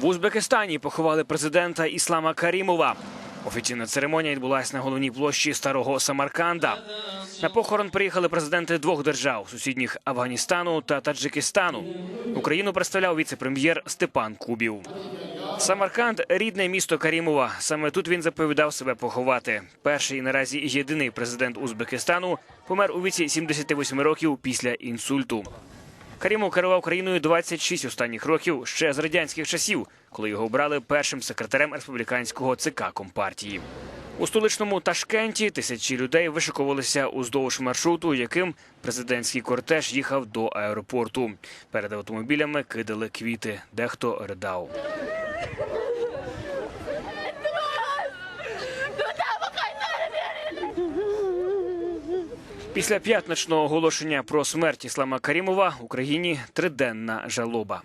В Узбекистані поховали президента Іслама Карімова. Офіційна церемонія відбулася на головній площі старого Самарканда. На похорон приїхали президенти двох держав сусідніх Афганістану та Таджикистану. Україну представляв віце-прем'єр Степан Кубів. Самарканд рідне місто Карімова. Саме тут він заповідав себе поховати. Перший і наразі єдиний президент Узбекистану помер у віці 78 років після інсульту. Карімов керував країною 26 останніх років ще з радянських часів, коли його обрали першим секретарем республіканського ЦК Компартії. У столичному Ташкенті тисячі людей вишикувалися уздовж маршруту, яким президентський кортеж їхав до аеропорту. Перед автомобілями кидали квіти, дехто ридав. Після п'ятничного оголошення про смерть Іслама Карімова Україні триденна жалоба.